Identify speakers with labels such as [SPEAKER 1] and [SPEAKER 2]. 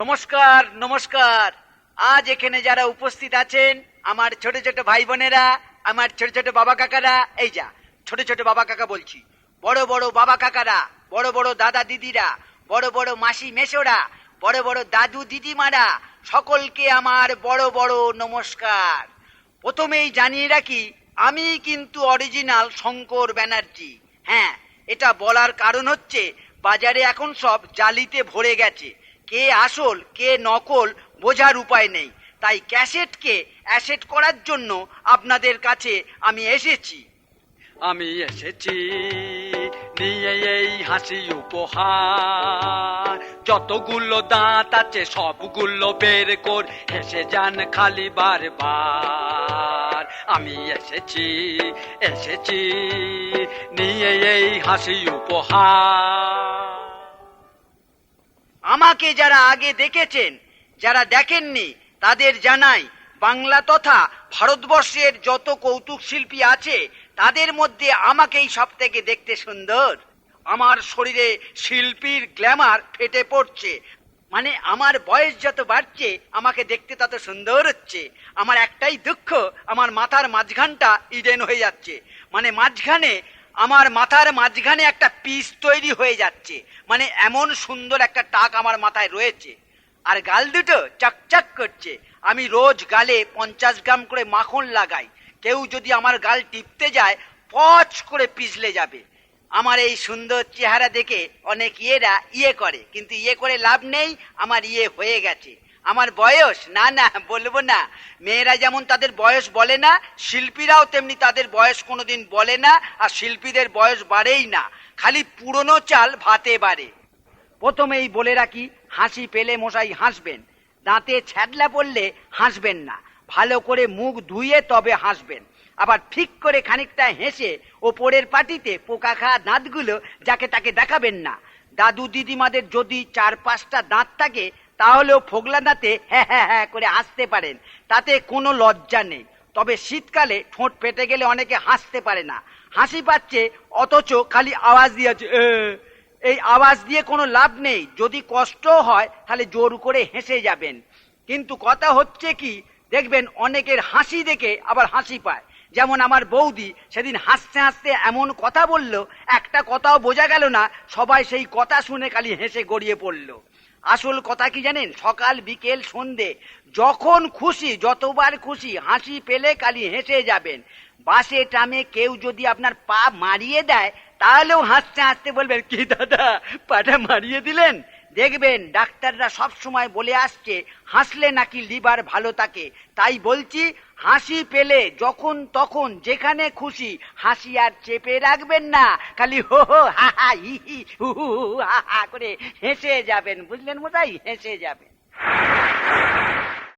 [SPEAKER 1] নমস্কার নমস্কার। আজ এখানে যারা উপস্থিত আছেন, আমার ছোট ছোট ভাই বোনেরা, আমার ছোট ছোট বাবা কাকারা, এই যা, ছোট ছোট বাবা কাকা বলছি, বড় বড় বাবা কাকারা, বড় বড় দাদা দিদিরা, বড় বড় মাসি মেশোরা বড় বড় দাদু দিদিমারা, সকলকে আমার বড় বড় নমস্কার। প্রথমেই জানিয়ে রাখি, আমি কিন্তু অরিজিনাল শঙ্কর ব্যানার্জি। হ্যাঁ এটা বলার কারণ হচ্ছে, বাজারে এখন সব জালিতে ভরে গেছে। কে আসল, কে নকল, বোঝার উপায় নেই। তাই ক্যাসেটকে অ্যাসেট করার জন্য আপনাদের কাছে আমি এসেছি।
[SPEAKER 2] আমি এসেছি নিয়ে এই হাসি উপহার। যতগুলো দাঁত আছে, সবগুলো বের কর, হেসে যান খালি বারবার। আমি এসেছি এসেছি নিয়ে এই হাসি উপহার।
[SPEAKER 1] আমাকে যারা আগে দেখেছেন, যারা দেখেননি, তাদের জানাই, বাংলা তথা ভারতবর্ষের যত কৌতুক শিল্পী আছে, তাদের মধ্যে আমাকেই সব থেকে দেখতে সুন্দর। আমার শরীরে শিল্পীর গ্ল্যামার ফেটে পড়ছে। মানে আমার বয়স যত বাড়ছে, আমাকে দেখতে তত সুন্দর হচ্ছে। আমার একটাই দুঃখ, আমার মাথার মাঝখানটা ইডেন হয়ে যাচ্ছে। মানে মাঝখানে আমার মাথার মাঝখানে একটা পিস তৈরি হয়ে যাচ্ছে। মানে এমন সুন্দর একটা টাক আমার মাথায় রয়েছে। আর গাল দুটো চকচক করছে। আমি রোজ গালে পঞ্চাশ গ্রাম করে মাখন লাগাই। কেউ যদি আমার গাল টিপতে যায়, পচ করে পিছলে যাবে। আমার এই সুন্দর চেহারা দেখে অনেক ইয়েরা ইয়ে করে। কিন্তু ইয়ে করে লাভ নেই, আমার ইয়ে হয়ে গেছে। আমার বয়স? না না, বলব না। মেয়েরা যেমন তাদের বয়স বলে না, শিল্পীরাও তেমনি তাদের বয়স কোনোদিন বলে না, আর শিল্পীদের বয়স বাড়েই না। খালি পুরনো চাল ভাতে বাড়ে। প্রথমেই বলে রাখি, হাসি পেলে মশাই হাসবেন। দাঁতে ছ্যাদলা পড়লে হাসবেন না। ভালো করে মুখ ধুয়ে তবে হাসবেন। আবার ঠিক করে খানিকটা হেসে ওপরের পাটিতে পোকা খাওয়া দাঁতগুলো যাকে তাকে দেখাবেন না। দাদু দিদিমাদের যদি চার পাঁচটা দাঁত থাকে তাহলেও ফোগলা দাঁতে হ্যাঁ হ্যাঁ হ্যাঁ করে হাসতে পারেন। তাতে কোনো লজ্জা নেই। তবে শীতকালে ঠোঁট ফেটে গেলে অনেকে হাসতে পারে না। হাসি পাচ্ছে, অথচ খালি আওয়াজ দিয়েছে এই আওয়াজ দিয়ে কোনো লাভ নেই। যদি কষ্ট হয়, তাহলে জোর করে হেসে যাবেন। কিন্তু কথা হচ্ছে কি, দেখবেন অনেকের হাসি দেখে আবার হাসি পায়। যেমন আমার বৌদি সেদিন হাসতে হাসতে এমন কথা বলল, একটা কথাও বোঝা গেল না, সবাই সেই কথা শুনে খালি হেসে গড়িয়ে পড়ল। আসল কথা কি জানেন? সকাল, বিকেল, সন্ধে। যখন খুশি, যতবার খুশি, হাসি পেলে কালি হেসে যাবেন। বাসে টামে কেউ যদি আপনার পা মারিয়ে দেয়, তাহলেও হাসতে হাসতে বলবেন, কি দাদা, পাটা মারিয়ে দিলেন? দেখবেন ডাক্তাররা সব সময় বলে আসছে হাসলে নাকি লিভার ভালো থাকে। তাই বলছি হাসি পেলে যখন তখন যেখানে খুশি হাসি আর চেপে রাখবেন না। খালি হো হো হা হা হি হি হু হু হু, হা করে হেসে যাবেন। বুঝলেন মোটাই হেসে যাবেন।